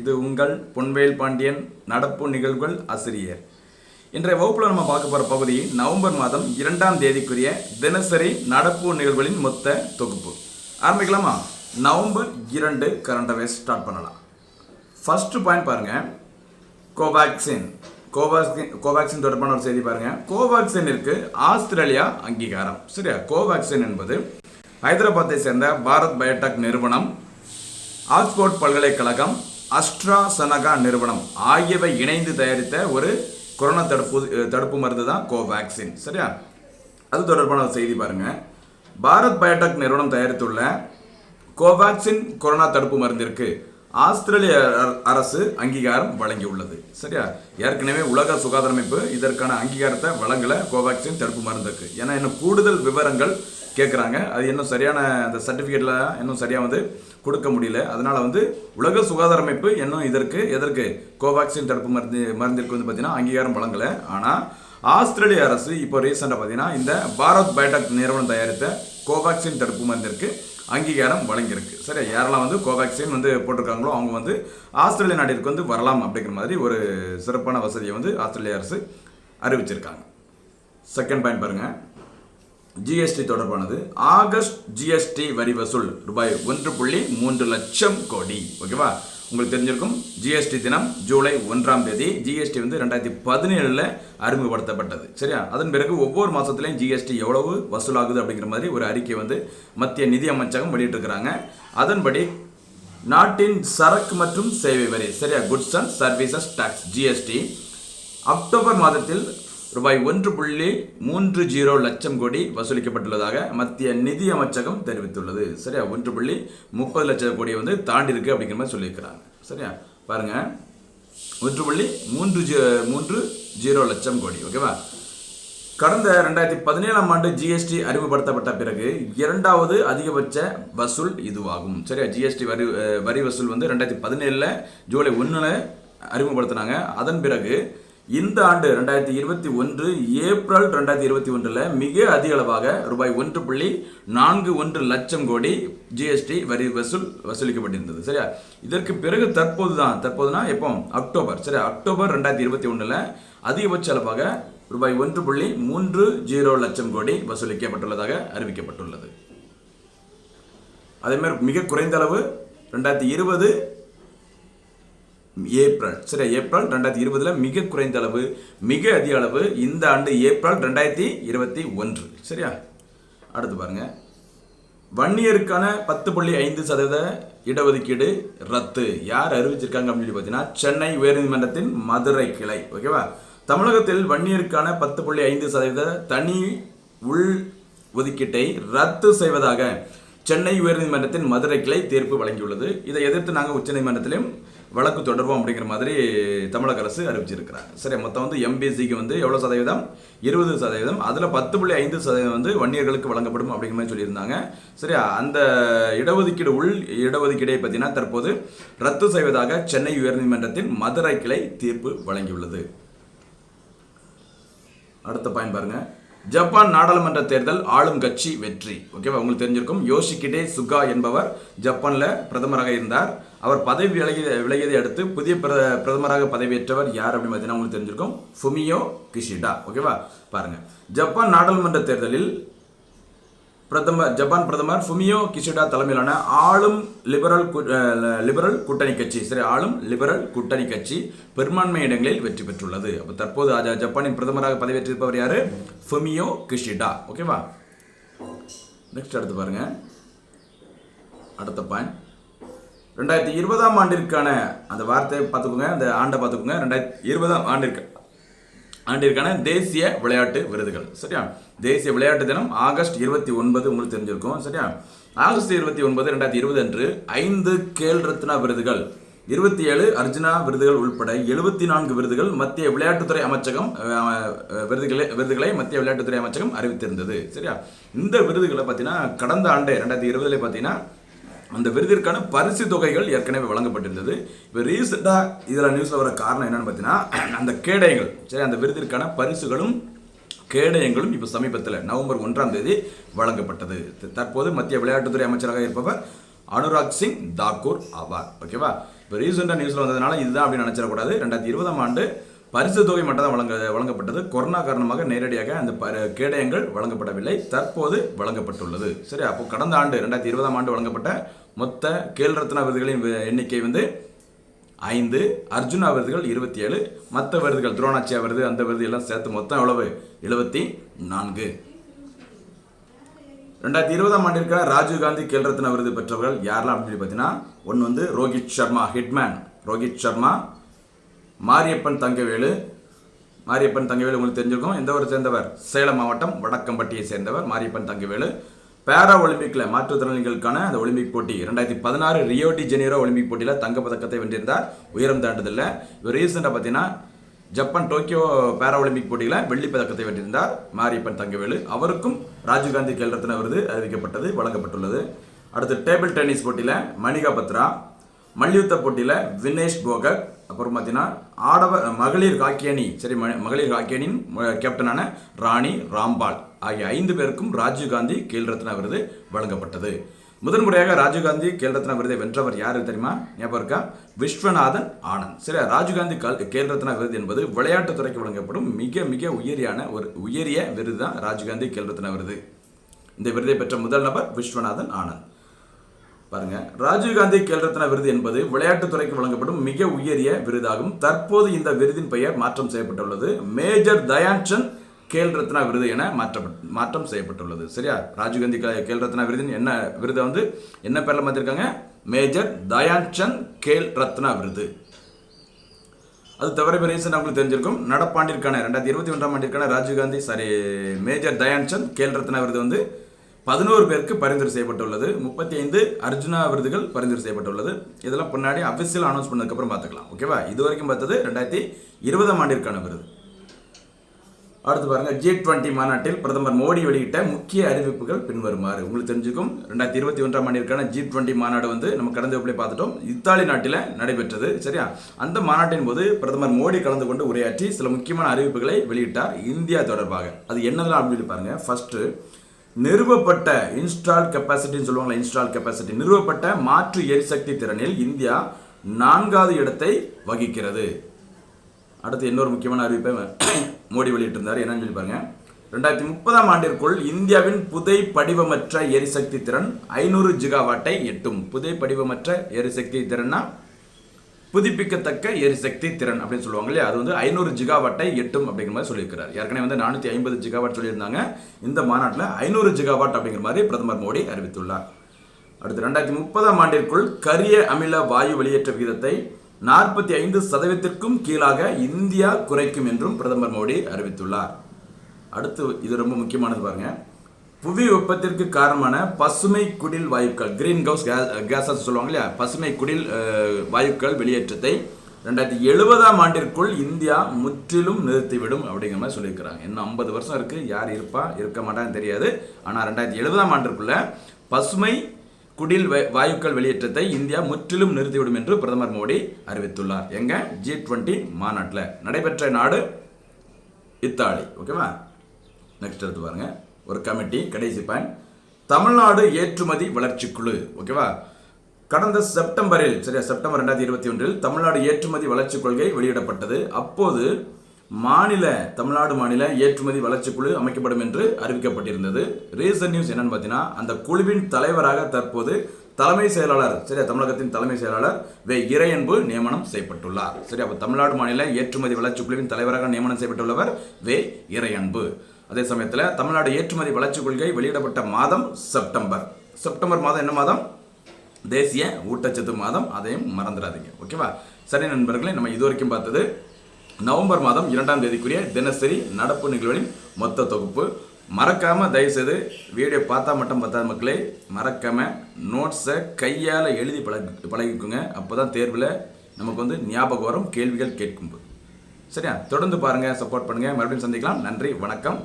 இது உங்கள் பொன்வேல் பாண்டியன் நடப்பு நிகழ்வுகள் ஆசிரியர். இன்றைய வகுப்பில் நம்ம பார்க்க போகிற பகுதி நவம்பர் மாதம் இரண்டாம் தேதிக்குரிய தினசரி நடப்பு நிகழ்வுகளின் மொத்த தொகுப்பு. ஆரம்பிக்கலாமா? நவம்பர் இரண்டு கரண்ட் அவேர்ஸ் ஸ்டார்ட் பண்ணலாம். ஃபஸ்ட்டு பாயிண்ட் பாருங்கள் கோவேக்சின் கோவேக்சின் கோவேக்சின் தொடர்பான ஒரு செய்தி பாருங்கள் கோவேக்சினிற்கு ஆஸ்திரேலியா அங்கீகாரம். சரியா? கோவேக்சின் என்பது ஹைதராபாத்தை சேர்ந்த பாரத் பயோடெக் நிறுவனம் ஆக்ஸ்போர்ட் பல்கலைக்கழகம் அஸ்ட்ராசனகா நிறுவனம் ஆகியவை இணைந்து தயாரித்த ஒரு கொரோனா தடுப்பு தடுப்பு மருந்து தான் கோவேக்சின். சரியா? அது தொடர்பான செய்தி பாருங்க. பாரத் பயோடெக் நிறுவனம் தயாரித்துள்ள கோவேக்சின் கொரோனா தடுப்பு மருந்திற்கு ஆஸ்திரேலிய அர- அரசு அங்கீகாரம் வழங்கியுள்ளது. சரியா? ஏற்கனவே உலக சுகாதார அமைப்பு இதற்கான அங்கீகாரத்தை வழங்கல கோவேக்சின் தடுப்பு மருந்துக்கு. ஏன்னா இன்னும் கூடுதல் விவரங்கள் கேட்குறாங்க அது இன்னும் சரியான அந்த சர்டிஃபிகேட்டில் இன்னும் சரியாக வந்து கொடுக்க முடியல. அதனால் வந்து உலக சுகாதார அமைப்பு இன்னும் இதற்கு எதற்கு? கோவேக்சின் தடுப்பு மருந்து மருந்திற்கு வந்து பார்த்தீங்கன்னா அங்கீகாரம் வழங்கலை. ஆனால் ஆஸ்திரேலிய அரசு இப்போ ரீசெண்டாக பார்த்தீங்கன்னா இந்த பாரத் பயோடெக் நிறுவனம் தயாரித்த கோவேக்சின் தடுப்பு மருந்திற்கு அங்கீகாரம் வழங்கியிருக்கு. சரி யாரெல்லாம் வந்து கோவேக்சின் வந்து போட்டிருக்காங்களோ அவங்க வந்து ஆஸ்திரேலிய நாட்டிற்கு வந்து வரலாம் அப்படிங்கிற மாதிரி ஒரு சிறப்பான வசதியை வந்து ஆஸ்திரேலிய அரசு அறிவிச்சிருக்காங்க. செகண்ட் பாயிண்ட் பாருங்கள் ஜிஎஸ்டி தொடர்பானது. ஆகஸ்ட் ஜிஎஸ்டி வரி வசூல் ரூபாய் ஒன்று புள்ளி மூன்று லட்சம் கோடி. ஓகேவா? உங்களுக்கு தெரிஞ்சிருக்கும். ஜிஎஸ்டி தினம் ஜூலை ஒன்றாம் தேதி ஜிஎஸ்டி வந்து ரெண்டாயிரத்தி பதினேழில் அறிமுகப்படுத்தப்பட்டது. சரியா? அதன் பிறகு ஒவ்வொரு மாதத்துலையும் ஜிஎஸ்டி எவ்வளவு வசூலாகுது அப்படிங்கிற மாதிரி ஒரு அறிக்கை வந்து மத்திய நிதி அமைச்சகம் வெளியிட்டிருக்கிறாங்க. அதன்படி நாட்டின் சரக்கு மற்றும் சேவை வரி சரியா? Goods and services tax GST October மாதத்தில் ரூபாய் ஒன்று புள்ளி மூன்று ஜீரோ லட்சம் கோடி வசூலிக்கப்பட்டுள்ளதாக மத்திய நிதி அமைச்சகம் தெரிவித்துள்ளது. சரியா? ஒன்று புள்ளி முப்பது லட்சம் கோடியை வந்து தாண்டி இருக்கு அப்படிங்கிற மாதிரி சொல்லியிருக்கிறாங்க. சரியா? பாருங்க. ஒன்று புள்ளி மூன்று ஜீ மூன்று ஜீரோ லட்சம் கோடி. ஓகேவா? கடந்த ரெண்டாயிரத்தி பதினேழாம் ஆண்டு ஜிஎஸ்டி அறிமுகப்படுத்தப்பட்ட பிறகு இரண்டாவது அதிகபட்ச வசூல் இதுவாகும். சரியா? ஜிஎஸ்டி வரி வரி வசூல் வந்து ரெண்டாயிரத்தி பதினேழில் ஜூலை ஒன்றில் அறிமுகப்படுத்தினாங்க. அதன் பிறகு இந்த ஆண்டு ரெண்டாயிரத்தி இருபத்தி ஒன்று ஏப்ரல் ரெண்டாயிரத்தி இருபத்தி ஒன்றில் மிக அதிக அளவாக ரூபாய் ஒன்று புள்ளி நான்கு ஒன்று லட்சம் கோடி ஜிஎஸ்டி வரி வசூல் வசூலிக்கப்பட்டிருந்தது. சரியா? இதற்கு பிறகு தற்போது தான் தற்போதுனா எப்போ? அக்டோபர். சரியா? அக்டோபர் ரெண்டாயிரத்தி இருபத்தி ஒன்றில் அதிகபட்ச அளவாக ரூபாய் ஒன்று புள்ளி மூன்று ஜீரோ லட்சம் கோடி வசூலிக்கப்பட்டுள்ளதாக அறிவிக்கப்பட்டுள்ளது. அதேமாதிரி மிக குறைந்த அளவு ரெண்டாயிரத்தி இருபது ஏப்ரல் சரி ஏப்ரல் ரெண்டாயிரத்தி இருபதில் மிக குறைந்த அளவு மிக அதிக அளவு இந்த ஆண்டு ஏப்ரல் ரெண்டாயிரத்தி இருபத்தி ஒன்று. சரியா? அடுத்து பாருங்கள் வன்னியருக்கான பத்து புள்ளி ஐந்து சதவீத இடஒதுக்கீடு ரத்து. யார் அறிவிச்சிருக்காங்க அப்படின்னு சொல்லி பார்த்தீங்கன்னா சென்னை உயர்நீதிமன்றத்தின் மதுரை கிளை. ஓகேவா? தமிழகத்தில் வன்னியருக்கான பத்து புள்ளி ஐந்து சதவீத தனி உள் ஒதுக்கீட்டை ரத்து செய்வதாக சென்னை உயர்நீதிமன்றத்தின் மதுரை கிளை தீர்ப்பு வழங்கியுள்ளது. இதை எதிர்த்து நாங்கள் உச்சநீதிமன்றத்திலும் வழக்கு தொடர்போம் அப்படிங்கிற மாதிரி தமிழக அரசு அறிவிச்சிருக்கிறாங்க. சரி மொத்தம் வந்து எம்பிசிக்கு வந்து எவ்வளோ சதவீதம்? இருபது சதவீதம். அதில் பத்து புள்ளி ஐந்து சதவீதம் வந்து வன்னியர்களுக்கு வழங்கப்படும் அப்படிங்கிற மாதிரி சொல்லியிருந்தாங்க. சரி அந்த இடஒதுக்கீடு உள் இடஒதுக்கீடை பார்த்தீங்கன்னா தற்போது ரத்து செய்வதாக சென்னை உயர்நீதிமன்றத்தின் மதுரை கிளை தீர்ப்பு வழங்கியுள்ளது. அடுத்த பாயிண்ட் பாருங்க. ஜப்பான் நாடாளுமன்ற தேர்தல் ஆளும் கட்சி வெற்றி. ஓகேவா? உங்களுக்கு தெரிஞ்சிருக்கும். யோஷிகிடே சுகா என்பவர் ஜப்பானில் பிரதமராக இருந்தார். அவர் பதவி விலகிய விலகியதை அடுத்து புதிய பிர பிரதமராக பதவியேற்றவர் யார் அப்படின்னு பார்த்தீங்கன்னா உங்களுக்கு தெரிஞ்சிருக்கும். Fumio Kishida. ஓகேவா பாருங்க. ஜப்பான் நாடாளுமன்ற தேர்தலில் பிரதமர் ஜப்பான் பிரதமர் ஃபுமியோ கிஷிடா தலைமையிலான ஆளும் லிபரல் லிபரல் கூட்டணி கட்சி சரி ஆளும் லிபரல் கூட்டணி கட்சி பெரும்பான்மை இடங்களில் வெற்றி பெற்றுள்ளது. அப்போ தற்போது ஆஜா ஜப்பானின் பிரதமராக பதவியேற்றிருப்பவர் யார்? Fumio Kishida. ஓகேவா நெக்ஸ்ட் அடுத்து பாருங்கள் அடுத்த பாயிண்ட் ரெண்டாயிரத்தி இருபதாம் ஆண்டிற்கான அந்த வார்த்தையை பார்த்துக்கோங்க அந்த ஆண்டை பார்த்துக்கோங்க. ரெண்டாயிரத்தி இருபதாம் ஆண்டிற்கு ஆண்டிற்கான தேசிய விளையாட்டு விருதுகள் சரியா? தேசிய விளையாட்டு தினம் ஆகஸ்ட் இருபத்தி ஒன்பது உங்களுக்கு தெரிஞ்சிருக்கும் சரியா? ஆகஸ்ட் இருபத்தி ஒன்பது ரெண்டாயிரத்தி இருபது அன்று ஐந்து கேல் ரத்னா விருதுகள் இருபத்தி ஏழு அர்ஜுனா விருதுகள் உள்பட எழுபத்தி நான்கு விருதுகள் மத்திய விளையாட்டுத்துறை அமைச்சகம் விருதுகளை விருதுகளை மத்திய விளையாட்டுத்துறை அமைச்சகம் அறிவித்திருந்தது சரியா? இந்த விருதுகளை பார்த்தீங்கன்னா கடந்த ஆண்டு ரெண்டாயிரத்தி இருபதுல பார்த்தீங்கன்னா அந்த விருதிற்கான பரிசு தொகைகள் ஏற்கனவே வழங்கப்பட்டிருந்தது. இப்போ ரீசெண்டாக இதில் நியூஸில் வர காரணம் என்னென்னு பார்த்தீங்கன்னா அந்த கேடயங்கள் சரி அந்த விருதிற்கான பரிசுகளும் கேடயங்களும் இப்போ சமீபத்தில் நவம்பர் ஒன்றாம் தேதி வழங்கப்பட்டது. தற்போது மத்திய விளையாட்டுத்துறை அமைச்சராக இருப்பவர் அனுராக் சிங் தாக்கூர் ஆவார். ஓகேவா? இப்போ ரீசெண்டாக நியூஸில் வந்ததுனால இதுதான் அப்படின்னு நினச்சிடக்கூடாது. ரெண்டாயிரத்தி இருபதாம் ஆண்டு பரிசு தொகை மட்டும் தான் வழங்க வழங்கப்பட்டது. கொரோனா காரணமாக நேரடியாக அந்த ப- கேடயங்கள் வழங்கப்படவில்லை. தற்போது வழங்கப்பட்டுள்ளது. சரி அப்போ கடந்த ஆண்டு ரெண்டாயிரத்தி இருபதாம் ஆண்டு வழங்கப்பட்ட மொத்த கேல் ரத்னா விருதுகளின் எண்ணிக்கை வந்து ஐந்து அர்ஜுனா விருதுகள் இருபத்தி ஏழு மற்ற விருதுகள் துரோணாச்சியா விருது அந்த விருது எல்லாம் சேர்த்து மொத்தம் எவ்வளவு? எழுபத்தி நான்கு ரெண்டாயிரத்தி இருபதாம் ஆண்டிற்கான ராஜீவ்காந்தி கேல் ரத்ன விருது பெற்றவர்கள் யாரெல்லாம் அப்படின்னு சொல்லி பார்த்தீங்கன்னா ஒன்று வந்து ரோஹித் சர்மா ஹிட்மேன் ரோஹித் சர்மா மாரியப்பன் தங்கவேலு. மாரியப்பன் தங்கவேலு உங்களுக்கு தெரிஞ்சிருக்கும். எந்த ஊரை சேர்ந்தவர்? சேலம் மாவட்டம் வடக்கம்பட்டியை சேர்ந்தவர் மாரியப்பன் தங்கவேலு. பேரா ஒலிம்பிக்கில் மாற்றுத்திறனாளிகளுக்கான அந்த ஒலிம்பிக் போட்டி ரெண்டாயிரத்தி பதினாறு ரியோ டி ஜெனீரோ ஒலிம்பிக் போட்டியில் தங்கப்பதக்கத்தை வென்றிருந்தார். உயரம் தாண்டுதல்ல. இவர் ரீசெண்டாக பார்த்தீங்கன்னா ஜப்பான் டோக்கியோ பேரா ஒலிம்பிக் போட்டியில் வெள்ளி பதக்கத்தை வென்றிருந்தார் மாரியப்பன் தங்கவேலு. அவருக்கும் ராஜீவ்காந்தி கேள்ரத்ன விருது அறிவிக்கப்பட்டது வழங்கப்பட்டுள்ளது. அடுத்து டேபிள் டென்னிஸ் போட்டியில் மணிகா பத்ரா. மல்யுத்த போட்டியில் வினேஷ் போகத் அப்புறம் பார்த்தீங்கன்னா ஆடவர் மகளிர் ஹாக்கி சரி மகளிர் ஹாக்கி அணியின் கேப்டனான ராணி ராம்பால் ஆகிய ஐந்து பேருக்கும் ராஜீவ்காந்தி கேல்ரத்னா விருது வழங்கப்பட்டது. முதன்முறையாக ராஜீவ்காந்தி கேல் ரத்னா விருதை வென்றவர் யார் தெரியுமா? ஞாபகம் இருக்கா? விஸ்வநாதன் ஆனந்த். சரி ராஜீவ்காந்தி கால் கேல் ரத்னா விருது என்பது விளையாட்டுத் துறைக்கு வழங்கப்படும் மிக மிக உயரியான ஒரு உயரிய விருது தான் ராஜீவ்காந்தி கேல் ரத்னா விருது. இந்த விருதை பெற்ற முதல் நபர் விஸ்வநாதன் ஆனந்த். பாருங்க. ராஜீவ்காந்தி கேல்ரத்ன விருது என்பது விளையாட்டுத் துறைக்கு வழங்கப்படும் மிக உயரிய விருதாகும். தற்போது இந்த விருதின் பெயர் மாற்றம் செய்யப்பட்டுள்ளது. மேஜர் தயான்சந்த் கேல் ரத்னா விருது என மாற்றப்பட் மாற்றம் செய்யப்பட்டுள்ளது. சரியா? ராஜீவ்காந்தி கே- கேல் ரத்னா விருதின் என்ன விருதை வந்து என்ன பேரில் மாற்றிருக்காங்க மேஜர் தயான்சந்த் கேல் ரத்னா விருது. அது தவிர இப்போ ரீசெண்டாக உங்களுக்கு தெரிஞ்சிருக்கும். நடப்பாண்டிற்கான ரெண்டாயிரத்தி இருபத்தி ஒன்றாம் ஆண்டிற்கான ராஜீவ்காந்தி சாரி மேஜர் தயான்சந்த் கேல் ரத்னா விருது வந்து பதினோரு பேருக்கு பரிந்துரை செய்யப்பட்டுள்ளது. முப்பத்தி ஐந்து அர்ஜுனா விருதுகள் பரிந்துரை செய்யப்பட்டுள்ளது. இதெல்லாம் பின்னாடி அஃபிஷியல் அனௌன்ஸ் பண்ணதுக்கப்புறம் பார்த்துக்கலாம். ஓகேவா இது வரைக்கும் பார்த்தது ரெண்டாயிரத்தி இருபதாம் ஆண்டிற்கான விருது. அடுத்து பாருங்க. ஜி டுவெண்ட்டி மாநாட்டில் பிரதமர் மோடி வெளியிட்ட முக்கிய அறிவிப்புகள் பின்வருமாறு. உங்களுக்கு தெரிஞ்சுக்கும் ரெண்டாயிரத்தி இருபத்தி ஒன்றாம் ஆண்டிற்கான ஜி டுவெண்ட்டி மாநாடு வந்து நம்ம கடந்த எப்படி பார்த்துட்டோம். இத்தாலி நாட்டில் நடைபெற்றது. சரியா? அந்த மாநாட்டின் போது பிரதமர் மோடி கலந்து கொண்டு உரையாற்றி சில முக்கியமான அறிவிப்புகளை வெளியிட்டார் இந்தியா தொடர்பாக. அது என்னதெல்லாம் அப்படின்னு பாருங்க. ஃபர்ஸ்ட்டு நிறுவப்பட்ட இன்ஸ்டால் கெப்பாசிட்டின்னு சொல்லுவாங்களா இன்ஸ்டால் கெப்பாசிட்டி நிறுவப்பட்ட மாற்று எரிசக்தி திறனில் இந்தியா நான்காவது இடத்தை வகிக்கிறது. அடுத்து இன்னொரு முக்கியமான அறிவிப்பை மோடி வெளியிட்டிருந்தார். என்னன்னு சொல்லி பாருங்க. ரெண்டாயிரத்தி முப்பதாம் ஆண்டிற்குள் இந்தியாவின் புதை படிவமற்ற எரிசக்தி திறன் ஐநூறு ஜிகாவாட்டை எட்டும். புதை படிவமற்ற எரிசக்தி திறன்னா புதுப்பிக்கத்தக்க எரிசக்தி திறன் அப்படின்னு சொல்லுவாங்க இல்லையா? அது வந்து ஐநூறு ஜிகாவாட்டை எட்டும் அப்படிங்கிற மாதிரி சொல்லியிருக்கிறார். ஏற்கனவே வந்து நானூற்றி ஐம்பது ஜிகாவாட் சொல்லியிருந்தாங்க. இந்த மாநாட்டில் ஐநூறு ஜிகாவாட் அப்படிங்கிற மாதிரி பிரதமர் மோடி அறிவித்துள்ளார். அடுத்து ரெண்டாயிரத்தி முப்பதாம் ஆண்டிற்குள் கரிய அமில வாயு வெளியேற்ற விகிதத்தை நாற்பத்தி ஐந்து சதவீதத்திற்கும் கீழாக இந்தியா குறைக்கும் என்றும் பிரதமர் மோடி அறிவித்துள்ளார். அடுத்து இது ரொம்ப முக்கியமானது பாருங்கள் புவி வெப்பத்திற்கு காரணமான பசுமை குடில் வாயுக்கள் கிரீன் ஹவுஸ் கேஸஸ் சொல்லுவாங்க இல்லையா? பசுமை குடில் uh, வாயுக்கள் வெளியேற்றத்தை ரெண்டாயிரத்தி எழுபதாம் ஆண்டிற்குள் இந்தியா முற்றிலும் நிறுத்திவிடும் அப்படிங்கிற மாதிரி சொல்லியிருக்கிறாங்க. இன்னும் ஐம்பது வருஷம் இருக்குது யார் இருப்பா? இருக்க மாட்டான்னு தெரியாது. ஆனால் ரெண்டாயிரத்தி எழுபதாம் ஆண்டிற்குள்ள பசுமை குடில் வாயுக்கள் வெளியேற்றத்தை இந்தியா முற்றிலும் நிறுத்திவிடும் என்று பிரதமர் மோடி அறிவித்துள்ளார். எங்க? ஜி டுவெண்ட்டி மாநாட்டில். நடைபெற்ற நாடு இத்தாலி. ஓகேவா? நெக்ஸ்ட் எடுத்து பாருங்கள் ஒரு கமிட்டி கடைசி பாயிண்ட் தமிழ்நாடு ஏற்றுமதி வளர்ச்சி குழு ஓகேவா? கடந்த செப்டம்பரில் சரியா செப்டம்பர் ரெண்டாயிரத்தி இருபத்தி ஒன்றில் தமிழ்நாடு ஏற்றுமதி வளர்ச்சிக் கொள்கை வெளியிடப்பட்டது. அப்போது மாநில தமிழ்நாடு மாநில ஏற்றுமதி வளர்ச்சிக் குழு அமைக்கப்படும் என்று அறிவிக்கப்பட்டிருந்தது. ரீசன் நியூஸ் என்னன்னு பார்த்தீங்கன்னா அந்த குழுவின் தலைவராக தற்போது தலைமை செயலாளர் சரியா? தமிழகத்தின் தலைமை செயலாளர் வே. இறையன்பு நியமனம் செய்யப்பட்டுள்ளார். சரி அப்போ தமிழ்நாடு மாநில ஏற்றுமதி வளர்ச்சி குழுவின் தலைவராக நியமனம் செய்யப்பட்டுள்ளவர் வே. இறையன்பு. அதே சமயத்தில் தமிழ்நாடு ஏற்றுமதி வளர்ச்சி கொள்கை வெளியிடப்பட்ட மாதம் செப்டம்பர். செப்டம்பர் மாதம் என்ன மாதம்? தேசிய ஊட்டச்சத்து மாதம். அதையும் மறந்துடாதீங்க. ஓகேவா? சரி நண்பர்களே நம்ம இது வரைக்கும் பார்த்தது நவம்பர் மாதம் இரண்டாம் தேதிக்குரிய தினசரி நடப்பு நிகழ்வுகளின் மொத்த தொகுப்பு. மறக்காமல் தயவுசெய்து வீடியோ பார்த்தா மட்டும் பார்த்தா மக்களே. மறக்காமல் நோட்ஸை கையால் எழுதி பழகி பழகிக்குங்க. அப்போ தான் தேர்வில் நமக்கு வந்து ஞாபகம் வரும் கேள்விகள் கேட்கும்போது சரியா? தொடர்ந்து பாருங்கள் சப்போர்ட் பண்ணுங்கள் மறுபடியும் சந்திக்கலாம். நன்றி வணக்கம்.